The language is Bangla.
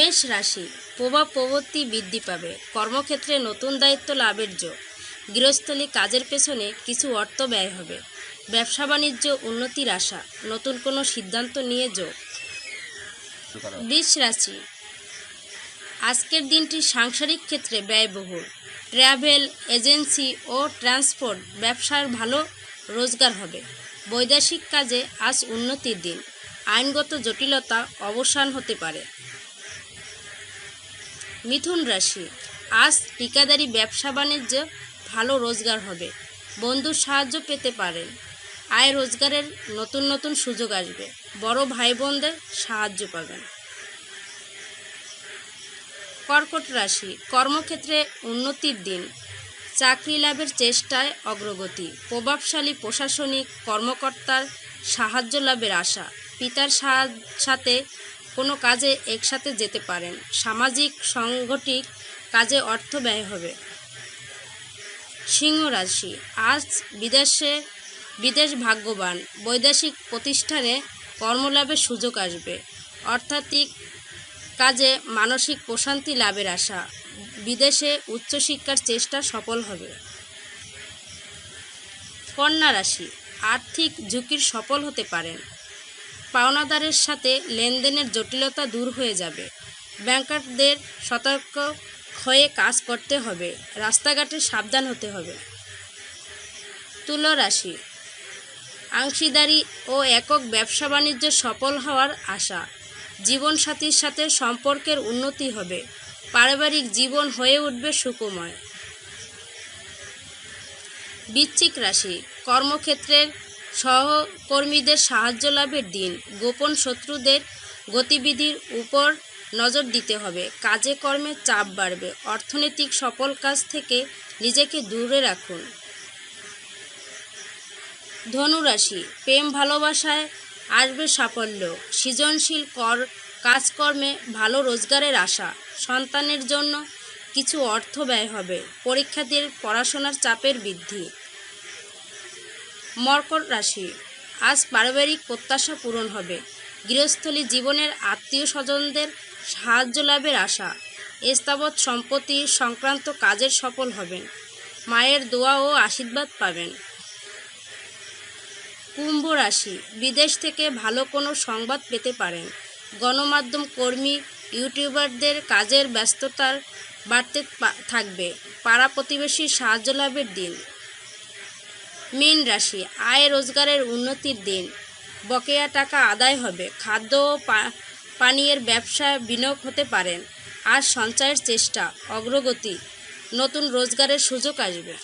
মেষ রাশি, প্রভাব প্রবৃত্তি বৃদ্ধি পাবে। কর্মক্ষেত্রে নতুন দায়িত্ব লাভের যোগ। গৃহস্থলী কাজের পেছনে কিছু অর্থ ব্যয় হবে। ব্যবসা বাণিজ্য উন্নতির আশা, নতুন কোনো সিদ্ধান্ত নিয়ে যোগ। বৃষ রাশি, আজকের দিনটি সাংসারিক ক্ষেত্রে ব্যয়বহুল। ট্রাভেল এজেন্সি ও ট্রান্সপোর্ট ব্যবসার ভালো রোজগার হবে। বৈদেশিক কাজে আজ উন্নতির দিন। আইনগত জটিলতা অবসান হতে পারে। মিথুন রাশি। আজ ঠিকাদারি, ব্যবসা, বাণিজ্য ভালো রোজগার হবে। বন্ধুর সাহায্য পেতে পারেন। আয় রোজগারের নতুন নতুন সুযোগ আসবে। বড় ভাই বোনদের সাহায্য পাবেন। কর্কট রাশি, কর্মক্ষেত্রে উন্নতির দিন। চাকরি লাভের চেষ্টায় অগ্রগতি। প্রভাবশালী প্রশাসনিক কর্মকর্তার সাহায্য লাভের আশা। পিতার সাথে কোনো কাজে একসাথে যেতে পারেন। সামাজিক সংগঠিক কাজে অর্থ ব্যয় হবে। সিংহ রাশি, আজ বিদেশে বিদেশ ভাগ্যবান। বৈদেশিক প্রতিষ্ঠানে কর্মলাভের সুযোগ আসবে। অর্থাৎিক কাজে মানসিক প্রশান্তি লাভের আশা। বিদেশে উচ্চশিক্ষার চেষ্টা সফল হবে। কন্যা রাশি, আর্থিক ঝুঁকির সফল হতে পারেন। পাওনাদারের সাথে লেনদেনের জটিলতা দূর হয়ে যাবে। ব্যাংকারদের সতর্ক হয়ে কাজ করতে হবে। রাস্তাঘাটে সাবধান হতে হবে। তুল রাশি অংশীদারি ও একক ব্যবসা বাণিজ্য সফল হওয়ার আশা। জীবনসাথীর সাথে সম্পর্কের উন্নতি হবে। পারিবারিক জীবন হয়ে উঠবে সুকুময় বৃশ্চিক রাশি। কর্মক্ষেত্রের সহকর্মীদের সাহায্য লাভের দিন গোপন শত্রুদের গতিবিধির উপর নজর দিতে হবে। কাজে কর্মে চাপ বাড়বে। অর্থনৈতিক সফল কাজ থেকে নিজেকে দূরে রাখুন। ধনুরাশি, প্রেম ভালোবাসায় আসবে সাফল্য। সৃজনশীল কর, কাজকর্মে ভালো রোজগারের আশা। সন্তানের জন্য কিছু অর্থ ব্যয় হবে। পরীক্ষার্থীর পড়াশোনার চাপের বৃদ্ধি। মকর রাশি। আজ পারিবারিক প্রত্যাশা পূরণ হবে। গৃহস্থলী জীবনের আত্মীয় স্বজনদের সাহায্য লাভের আশা। স্থাবৎ সম্পত্তি সংক্রান্ত কাজের সফল হবেন। মায়ের দোয়া ও আশীর্বাদ পাবেন। কুম্ভ রাশি, বিদেশ থেকে ভালো কোনো সংবাদ পেতে পারেন। গণমাধ্যম কর্মী, ইউটিউবারদের কাজের ব্যস্ততার বাড়তে থাকবে। পাড়া প্রতিবেশীর সাহায্য লাভের দিন। মীন রাশি, আয় রোজগারের উন্নতির দিন। বকেয়া টাকা আদায় হবে, খাদ্য ও পানীয়ের ব্যবসা বিনিয়োগ হতে পারেন আর সঞ্চয়ের চেষ্টা, অগ্রগতি, নতুন রোজগারের সুযোগ আসবে।